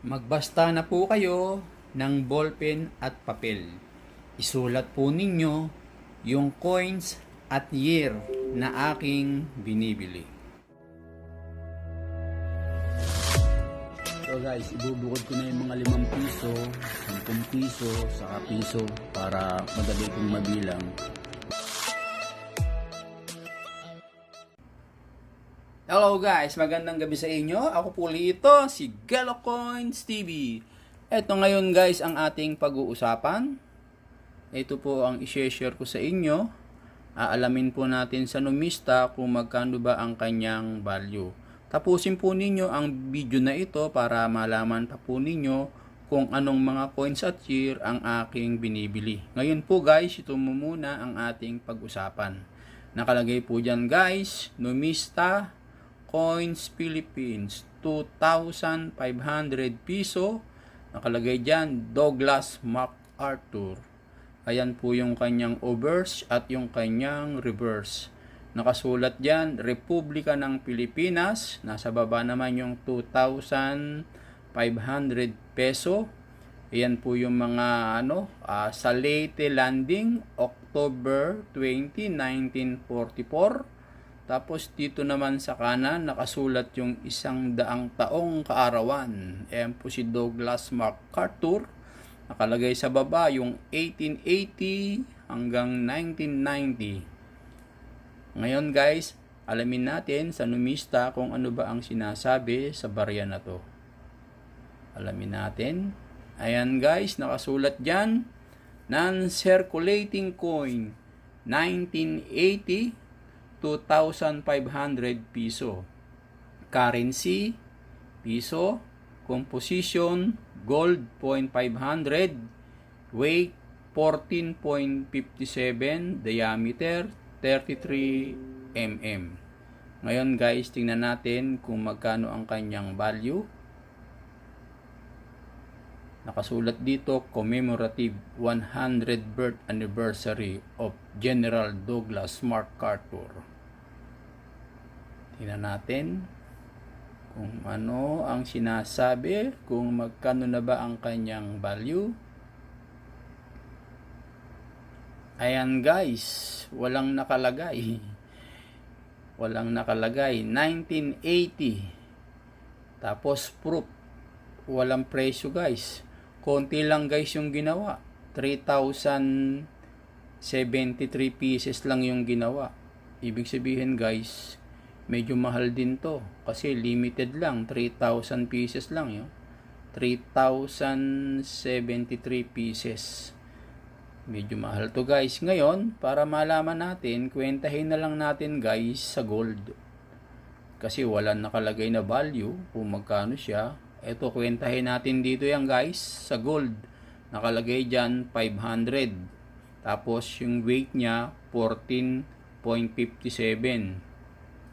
Magbasta na po kayo ng ballpen at papel. Isulat po ninyo yung coins at year na aking binibili. So guys, ibubukod ko na yung mga limang piso, 10 piso, saka piso para madali kong mabilang. Hello guys, magandang gabi sa inyo. Ako po ito, si Galo Coins TV. Ito ngayon guys ang ating pag-uusapan. Ito po ang i-share ko sa inyo. Aalamin po natin sa numista kung magkano ba ang kanyang value. Tapusin po ninyo ang video na ito para malaman pa po ninyo kung anong mga coins at year ang aking binibili. Ngayon po guys, ito muna ang ating pag-usapan. Nakalagay po dyan guys, numista Coins Philippines 2,500 piso. Nakalagay dyan Douglas MacArthur. Ayan po yung kanyang obverse at yung kanyang reverse. Nakasulat dyan Republika ng Pilipinas. Nasa baba naman yung 2,500 peso. Ayan po yung mga ano uh, sa Leyte Landing October 20, 1944 tapos dito naman sa kanan nakasulat yung isang daang taong kaarawan. Ayan po si Douglas MacArthur. Nakalagay sa baba yung 1880 hanggang 1990. Ngayon guys, alamin natin sa numista kung ano ba ang sinasabi sa barya na to. Alamin natin. Ayan guys, nakasulat dyan. Non-circulating coin 1980 2,500 piso. Currency, piso. Composition, gold, 0.500. Weight, 14.57. Diameter, 33 mm. Ngayon guys, tingnan natin kung magkano ang kanyang value. Nakasulat dito, commemorative 100 birth anniversary of General Douglas MacArthur. Tingnan natin kung ano ang sinasabi, kung magkano na ba ang kanyang value. Ayan guys, walang nakalagay. Walang nakalagay. 1980. Tapos proof. Walang presyo guys. Konti lang guys yung ginawa. 3,073 pieces lang yung ginawa. Ibig sabihin guys, medyo mahal din to. Kasi limited lang. 3,000 pieces lang yun. 3,073 pieces. Medyo mahal to guys. Ngayon, para malaman natin, kwentahin na lang natin guys sa gold. Kasi wala nakalagay na value kung magkano siya. Ito, kwentahin natin dito yan guys sa gold. Nakalagay dyan 500. Tapos yung weight niya 14.57.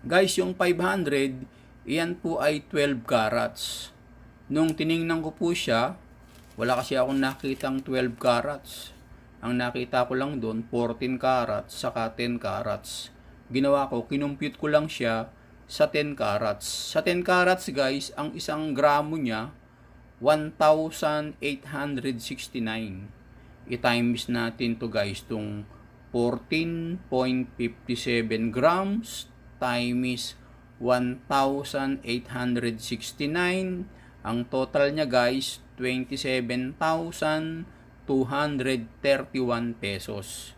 Guys, yung 500, iyan po ay 12 carats. Nung tiningnan ko po siya, wala kasi akong nakitang 12 carats. Ang nakita ko lang doon, 14 carats, saka 10 carats. Ginawa ko, kinumpute ko lang siya sa 10 carats. Sa 10 carats guys, ang isang gramo niya, 1,869. I-times natin to guys, itong 14.57 grams times 1,869. Ang total niya guys, 27,231 pesos.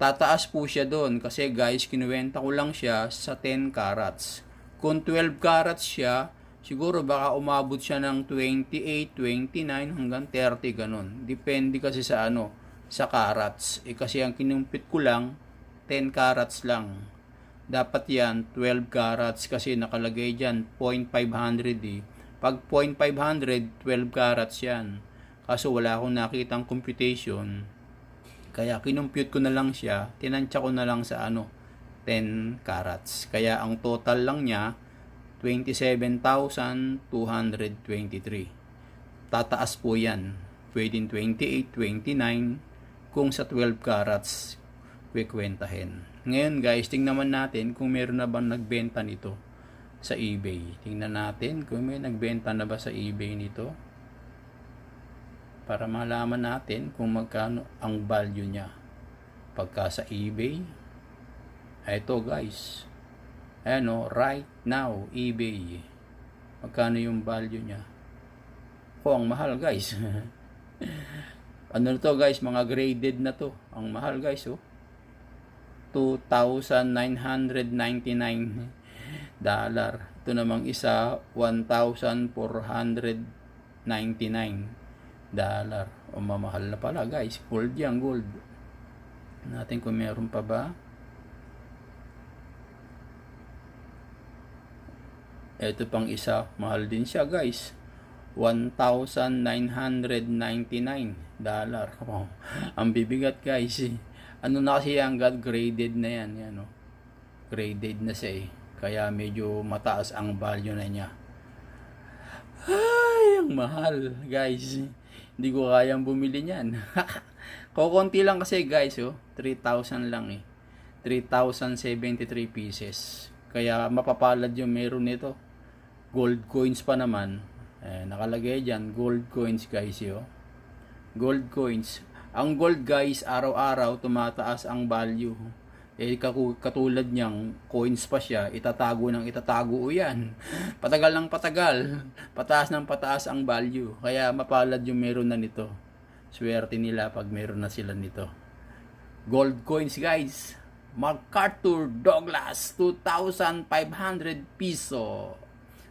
Tataas po siya doon kasi guys, kinuwenta ko lang siya sa 10 carats. Kung 12 carats siya, siguro baka umabot siya ng 28, 29 hanggang 30 ganun. Depende kasi sa ano, sa carats. Eh kasi ang kinumpit ko lang, 10 carats lang. Dapat yan, 12 carats kasi nakalagay dyan, 0.500 eh. Pag 0.500, 12 carats yan. Kaso wala akong nakitang computation kaya kinumpute ko na lang siya, tinansya ko na lang sa ano, 10 carats. Kaya ang total lang niya, 27,223. Tataas po yan. Pwedeng 28, 29 kung sa 12 carats kwikwentahin. Ngayon guys, tingnan natin kung meron na bang nagbenta nito. sa eBay. Tingnan natin kung may nagbenta na ba sa eBay nito. Para malaman natin kung magkano ang value niya. Pagka sa eBay. Ito guys. Ano, right now, eBay. Magkano yung value niya? Ko, ang mahal guys. ano to guys, mga graded na to. Ang mahal guys, oh. 2,999 dollar. Ito namang isa, 1,499 dollar. O mamahal na pala guys. Gold yan, gold. Natin kung meron pa ba. Ito pang isa, mahal din siya guys. 1,999 dollar. Oh, ang bibigat guys. Ano na kasi yan, God, graded na yan. yan oh. Graded na siya eh. Kaya medyo mataas ang value na niya. Ay, ang mahal, guys. Hindi ko kayang bumili niyan. Kokonti lang kasi, guys, oh. 3,000 lang eh. 3,073 pieces. Kaya mapapalad yung meron nito. Gold coins pa naman. Eh, nakalagay dyan, gold coins, guys, yo. Gold coins. Ang gold, guys, araw-araw tumataas ang value eh katulad niyang coins pa siya, itatago ng itatago o yan. Patagal ng patagal, pataas ng pataas ang value. Kaya mapalad yung meron na nito. Swerte nila pag meron na sila nito. Gold coins guys. MacArthur Douglas 2,500 piso.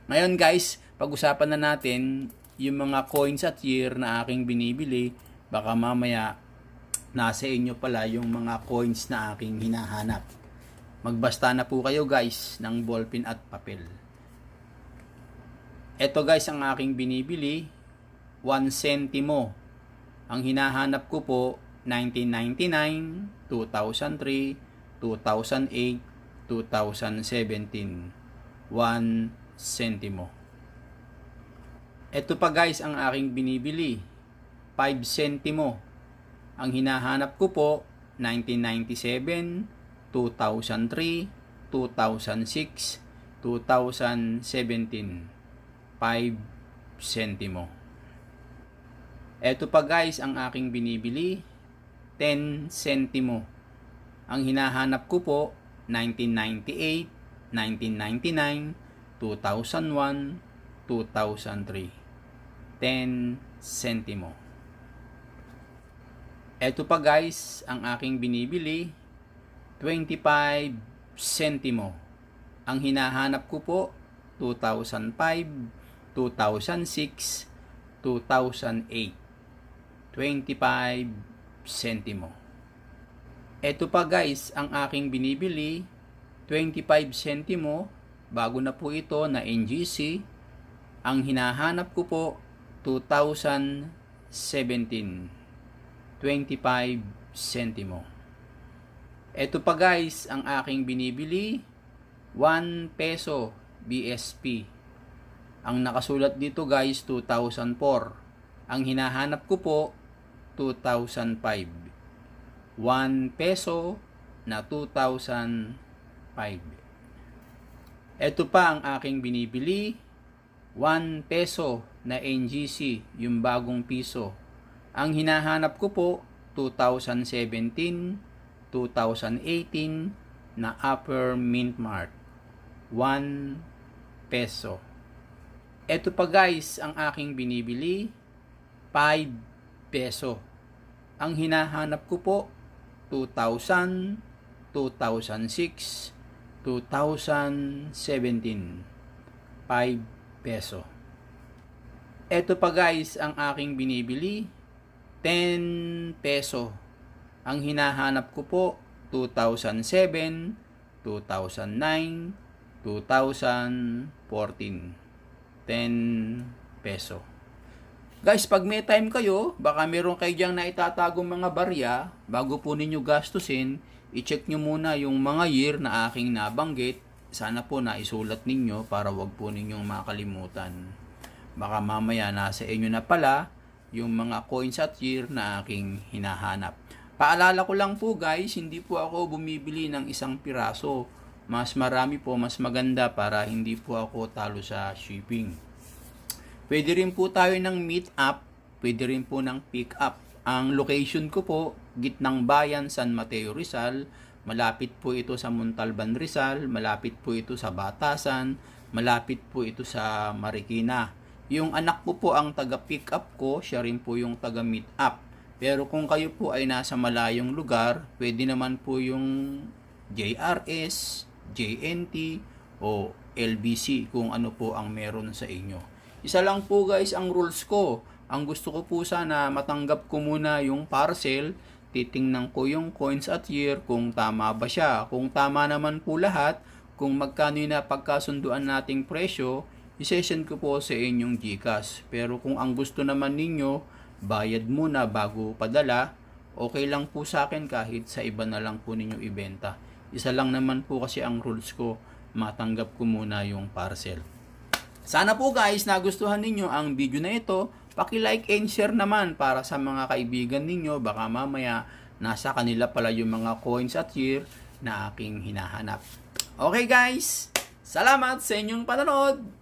Ngayon guys, pag-usapan na natin yung mga coins at year na aking binibili. Baka mamaya nasa inyo pala yung mga coins na aking hinahanap. Magbasta na po kayo guys ng ballpen at papel. Ito guys ang aking binibili, 1 centimo. Ang hinahanap ko po, 1999, 2003, 2008, 2017. 1 centimo. Ito pa guys ang aking binibili, 5 centimo. Ang hinahanap ko po, 1997, 2003, 2006, 2017. 5 centimo. Ito pa guys ang aking binibili, 10 centimo. Ang hinahanap ko po, 1998, 1999, 2001, 2003. 10 centimo. Ito pa guys, ang aking binibili, 25 centimo. Ang hinahanap ko po, 2005, 2006, 2008. 25 centimo. Ito pa guys, ang aking binibili, 25 centimo, bago na po ito na NGC. Ang hinahanap ko po, 2017. 25 centimo. Ito pa guys, ang aking binibili, 1 peso BSP. Ang nakasulat dito guys, 2004. Ang hinahanap ko po, 2005. 1 peso na 2005. Ito pa ang aking binibili, 1 peso na NGC, yung bagong piso. Ang hinahanap ko po, 2017, 2018 na Upper Mint Mart. 1 peso. Ito pa guys, ang aking binibili, 5 peso. Ang hinahanap ko po, 2000, 2006, 2017. 5 peso. Ito pa guys, ang aking binibili, 10 peso. Ang hinahanap ko po, 2007, 2009, 2014. 10 peso. Guys, pag may time kayo, baka meron kayo diyang naitatago mga barya, bago po ninyo gastusin, i-check nyo muna yung mga year na aking nabanggit. Sana po naisulat ninyo para wag po ninyong makalimutan. Baka mamaya nasa inyo na pala yung mga coins at year na aking hinahanap. Paalala ko lang po guys, hindi po ako bumibili ng isang piraso. mas marami po, mas maganda para hindi po ako talo sa shipping. Pwede rin po tayo ng meet up, pwede rin po ng pick up. Ang location ko po, gitnang bayan San Mateo Rizal, malapit po ito sa Montalban Rizal, malapit po ito sa Batasan, malapit po ito sa Marikina. Yung anak ko po ang taga pick up ko, siya rin po yung taga meet up. Pero kung kayo po ay nasa malayong lugar, pwede naman po yung JRS, JNT, o LBC kung ano po ang meron sa inyo. Isa lang po guys ang rules ko. Ang gusto ko po sana matanggap ko muna yung parcel, titingnan ko yung coins at year kung tama ba siya. Kung tama naman po lahat, kung magkano yung napagkasunduan nating presyo, isesend ko po sa inyong GCash. Pero kung ang gusto naman ninyo, bayad muna bago padala, okay lang po sa akin kahit sa iba na lang po ninyo ibenta. Isa lang naman po kasi ang rules ko, matanggap ko muna yung parcel. Sana po guys nagustuhan ninyo ang video na ito. Paki-like and share naman para sa mga kaibigan ninyo. Baka mamaya nasa kanila pala yung mga coins at year na aking hinahanap. Okay guys, salamat sa inyong panonood.